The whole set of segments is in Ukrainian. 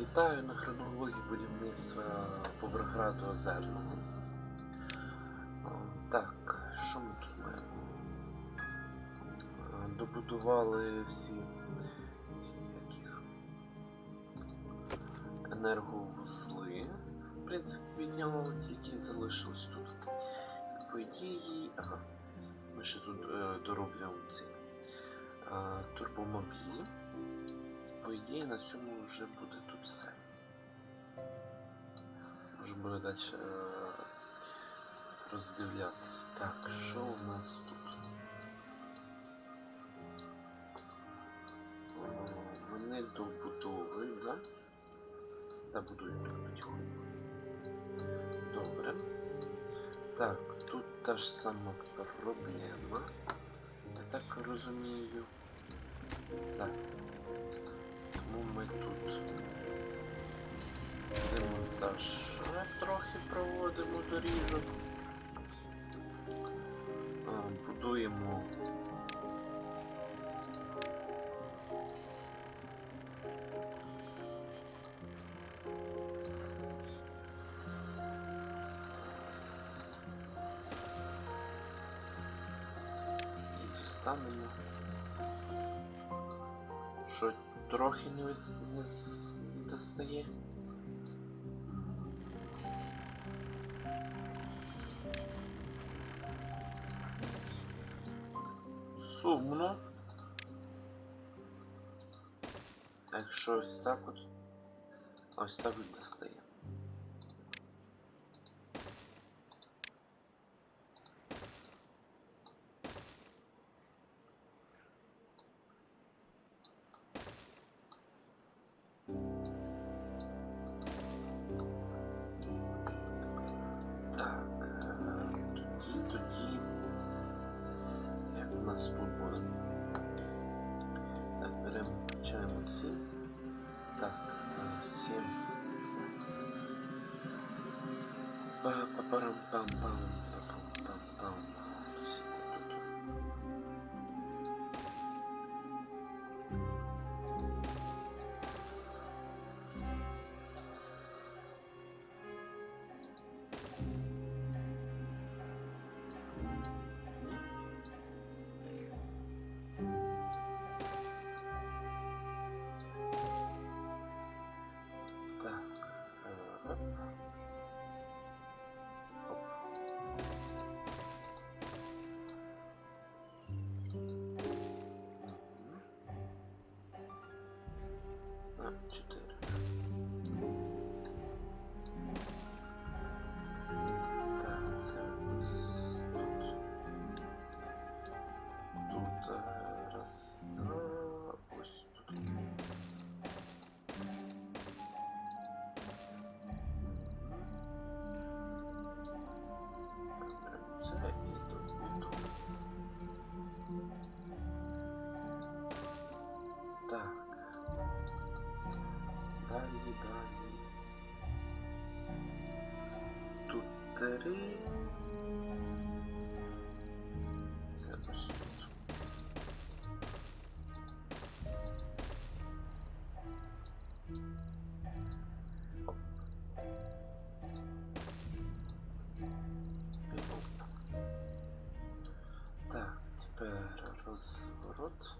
Вітаю на хронології будівництва Поверграду Озерного. Так, що ми тут маємо? Добудували всі ці яких енерговузли. В принципі, від нього тільки залишилось тут. По ідеї. Ага. Ми ще тут е, дороблюємо ці е, турбомобілі. По ідеї на цьому вже буде тут все. Може буде далі роздивлятись. Так, що у нас тут? Вони добудовують, да? Да, будують тут потихоньку. Добре. Так, тут та ж сама проблема. Я так розумію. Так. Тому ми тут демонтаж трохи проводимо доріжок. Будуємо. І трохи не, вис... не, не достає. Сумно. Якщо ось так от. Ось так от достає. Три. Це оп. Так, тепер розворот.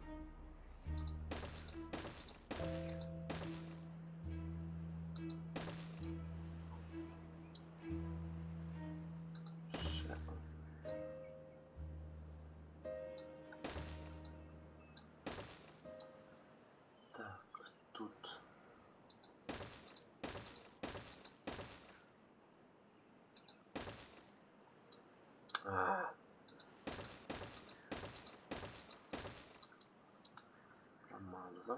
né?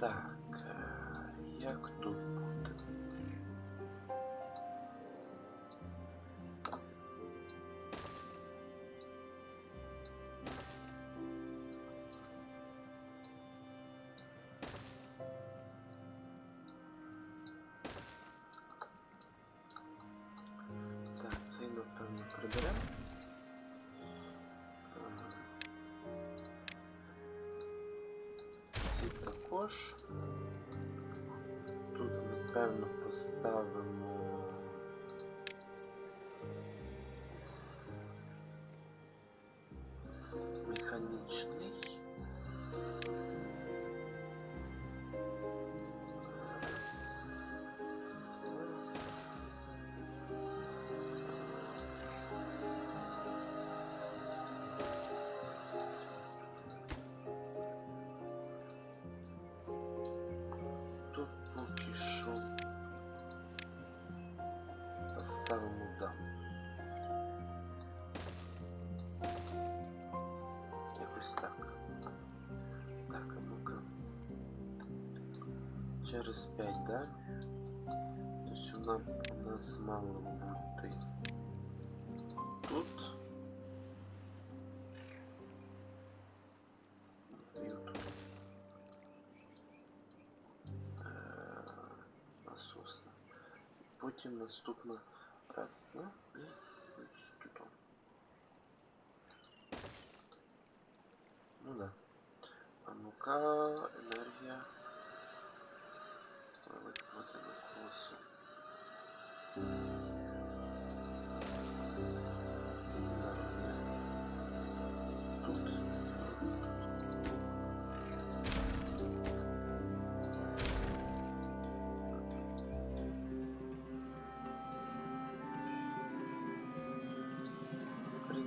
Так, е, як тут буде? Так, цей напевно приберемо. Також. Тут, напевно, поставимо. 25, да? То есть у нас, у нас мало высоты. Тут. Э, Нет, и вот тут. А, собственно. Потім наступна раз, да? Ну да. А ну-ка, энергия.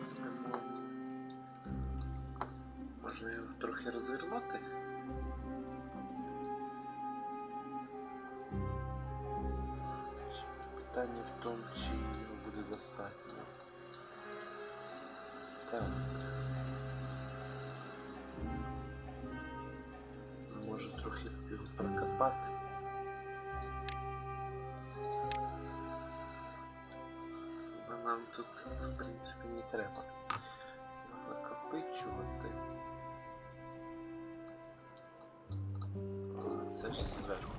В принципі, мо- можна його трохи розвернути. Питання в тому, чи його буде достатньо. Так. Може трохи його прокопати. Нам тут, в принципі, не треба накопичувати. Це ж зверху.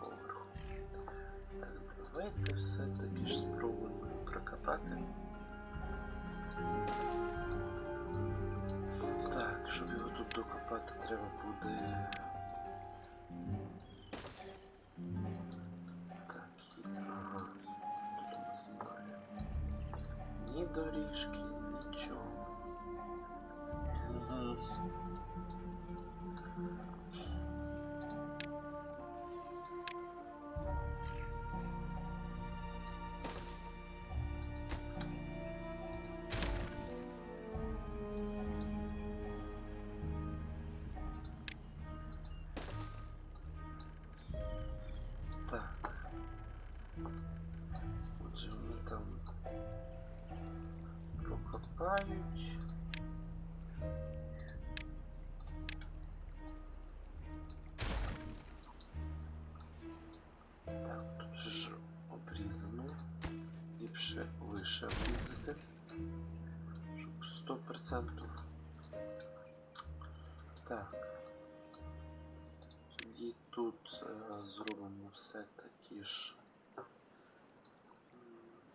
Поверху. Так, давайте все-таки ж спробуємо прокопати. Так, щоб його тут докопати, треба буде. Доріжки, прокопають. Так, тут ж обрізано. Ліпше лише обрізати. Щоб 100%. Так. Тоді тут е, зробимо все такі ж м,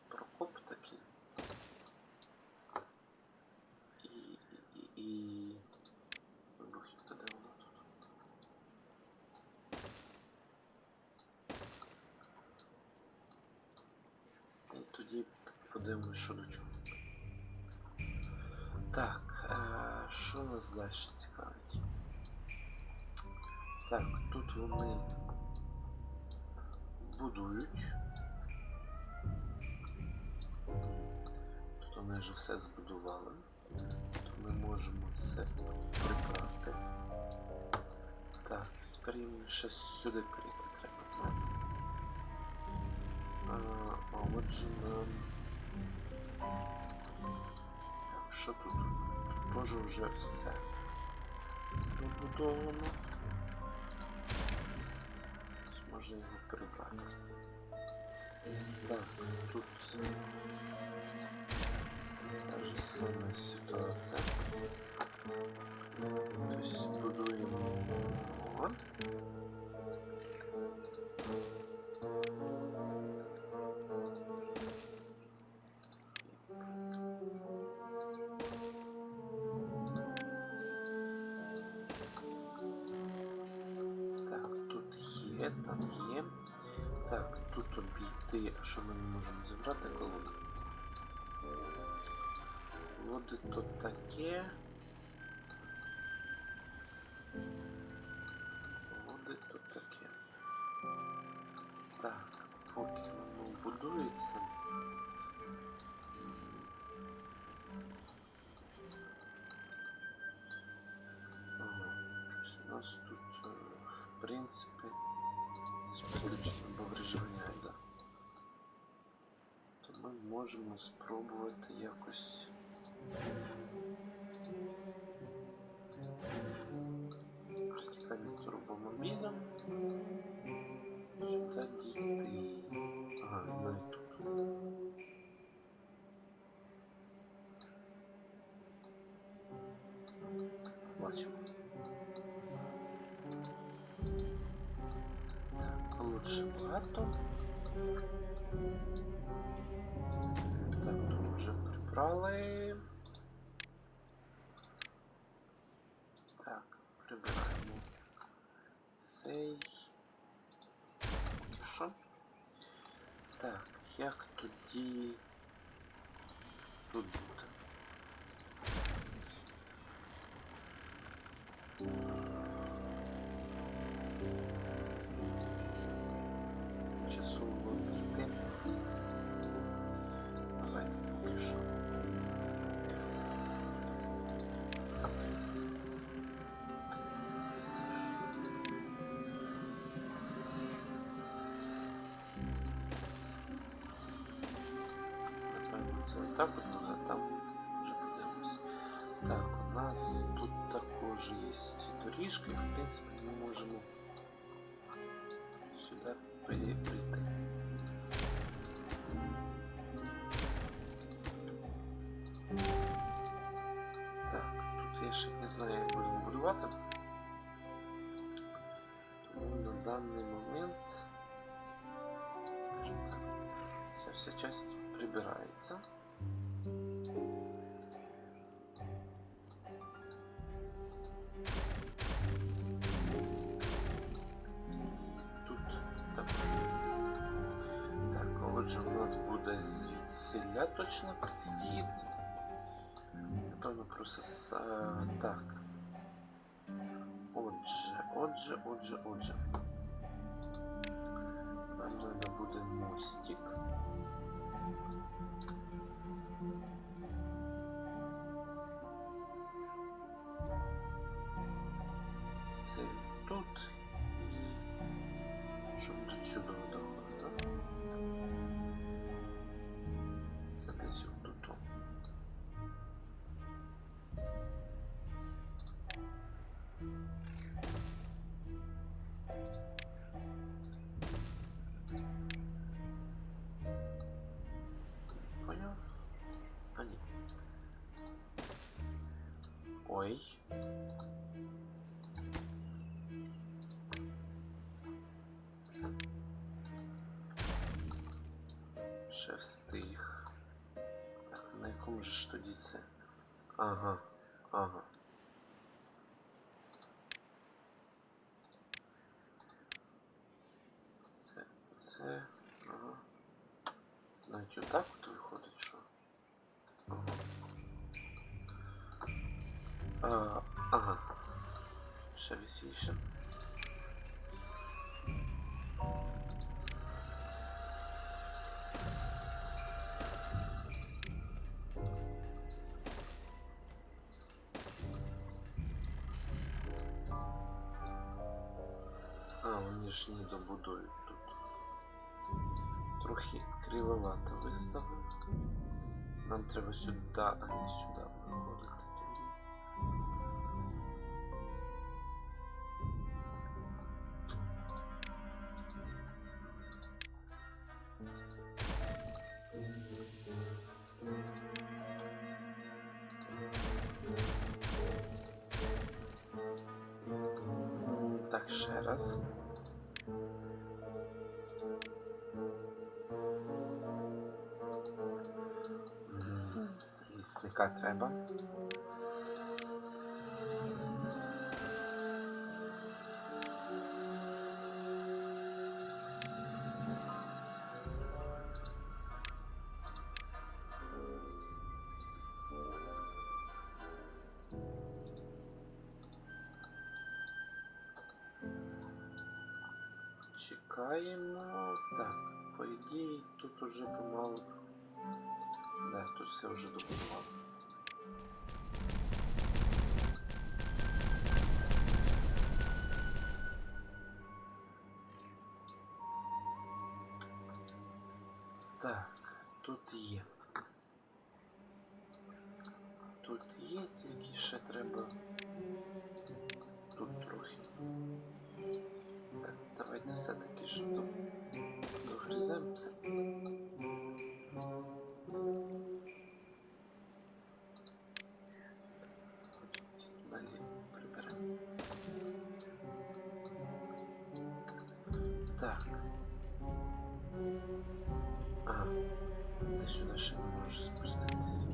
прокоп такий. І, і, і... Вибухівка, де вона тут? І тоді подивимось, що до чого. Так, е, що нас далі цікавить? Так, тут вони будують. Тут вони вже все збудували. То ми можемо це прибрати. Так, тепер їм ще сюди прийти треба. А, а отже нам. Так, що тут? тоже теж вже все побудовано Можна його прибрати. Так, тут та ж сама ситуація. Є, там є. Так, тут обійти, що ми не можемо зібрати колоду? Води то таке. Води то таке. Так, поки воно будується. Ага, у нас тут, е, в принципі, да. То ми можемо спробувати якось. Радикальним турбомобілем. Що. Так, як тоді тут доріжка, і в принципі ми можемо сюди при- прийти. Так, тут я ще не знаю, як будемо будувати. Тому на даний момент, скажімо так, ця вся часть прибирається. Просто так. Отже, отже, отже, отже. Нам треба буде мостик. Це тут Ще встиг. Так, на якому же ж тоді? Ага, ага. Це, це, ага. Навіть отак от виходить, що. Ага. Ага. Ще. А, вони ж не добудують тут. Трохи кривовато виставив. Нам треба сюди, а не сюди виходити ще раз. М, Лісника треба. Чекаємо. Так, по ідеї тут уже помалу. Да, тут все вже добудувало. Так. А, Ти сюди ще не можеш спуститися.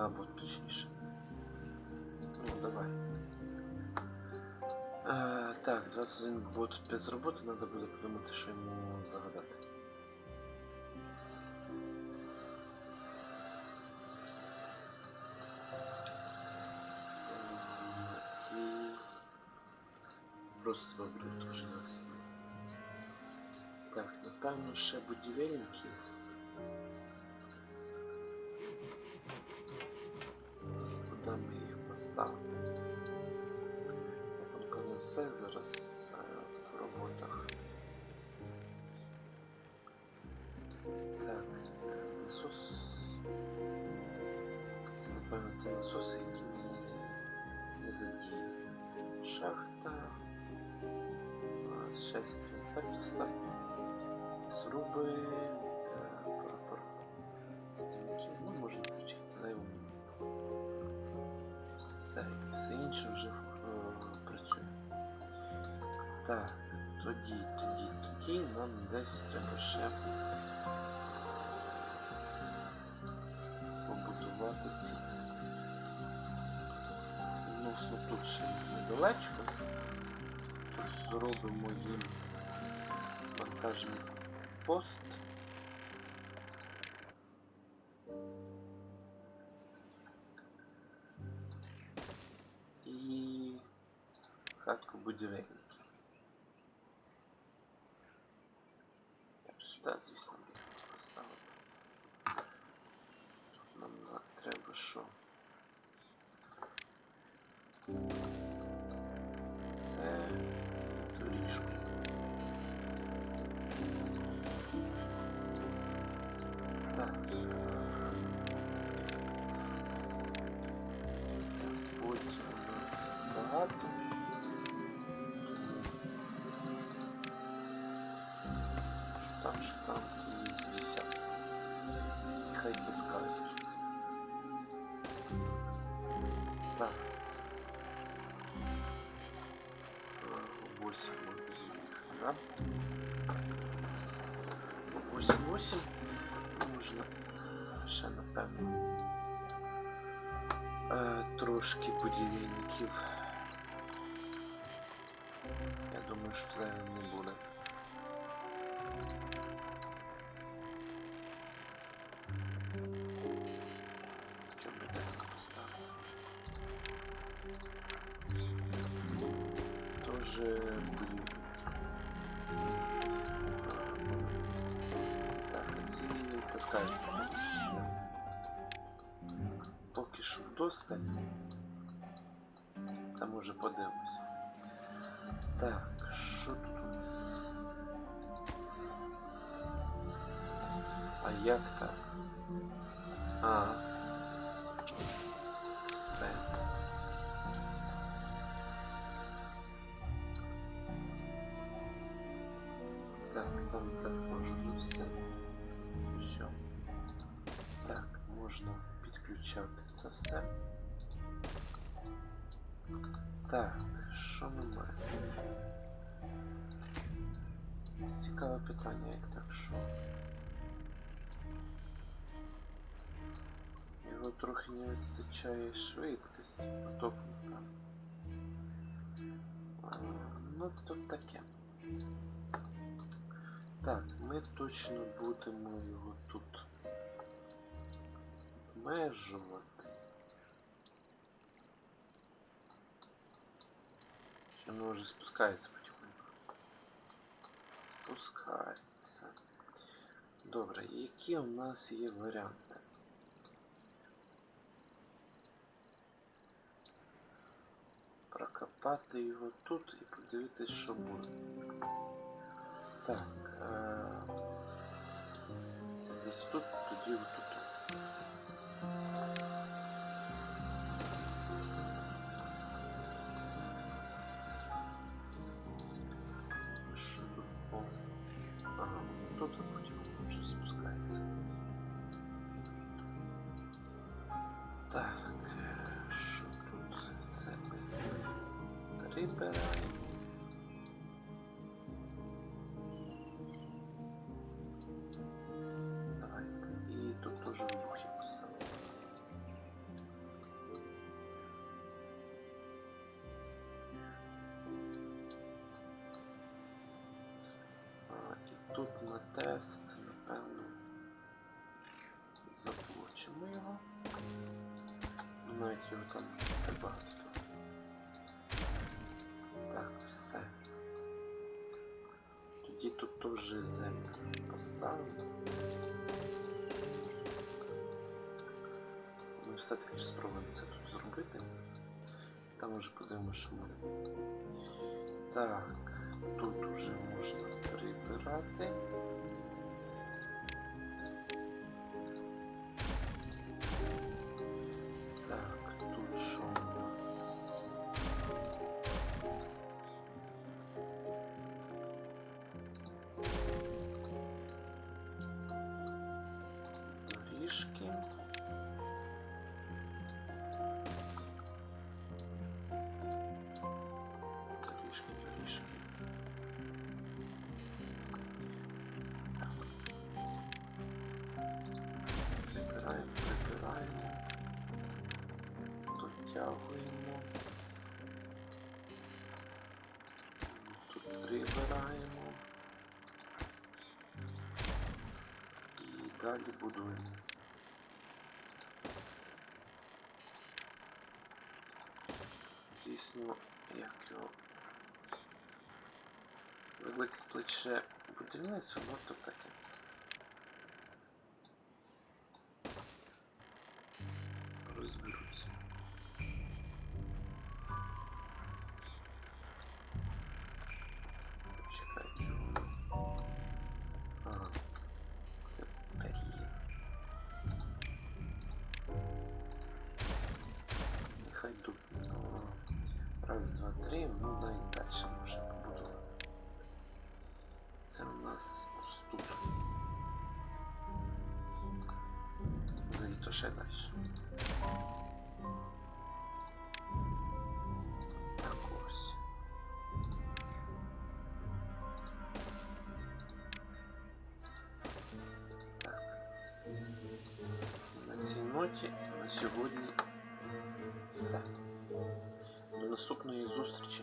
Або точніше. Ну, давай. Е, так, 21 бот без роботи, треба буде подумати, що йому загадати. М, І просто добре дуже нас. Так, напевно, ще будівельники. Їх поставимо? Все зараз е, в роботах. Так, насос. Це, напевно, ті насоси, які не, задіяні. Шахта. Шесть так достатньо. Зруби. е, інше вже працює. Так, тоді, тоді, тоді нам десь треба ще побудувати ці. Відносно тут ще недалечко. Тут зробимо їм вантажний пост. direkt. Сюди, звісно, стало. Нам треба що? Там, що там і з десятку. Хай таскають. Так. Е, Восемь буде їх, да? Восемь, восемь. Можна ще напевно. Е, трошки будівельників. Я думаю, що зайвим не буде. Натискаю. Поки що вдосталь. Та може подивимось. Так, що тут у нас? А як так? А. підключати це все. Так, що ми маємо? Цікаве питання, як так що. Його трохи не вистачає швидкості потопника. Ну, то таке. Так, ми точно будемо його тут обмежувати. Чи воно вже спускається потихоньку? Спускається. Добре, які у нас є варіанти? Прокопати його тут і подивитись, що буде. Так. Е... Десь тут, тоді отут. Ми прибираємо. Давайте. І тут теж вибухи поставимо. І тут на тест, напевно, заблочимо його. Навіть його там не багато. тут. Так, все. Тоді тут теж землю поставимо. Ми все-таки спробуємо це тут зробити. Там уже подивимося, що буде. Так, тут уже можна прибирати. Далі будуємо. Звісно, як його велике плече будівництво, ну то таке. Взагалі то ще далі. Так ось. Так. На цій ноті на сьогодні все. До наступної зустрічі.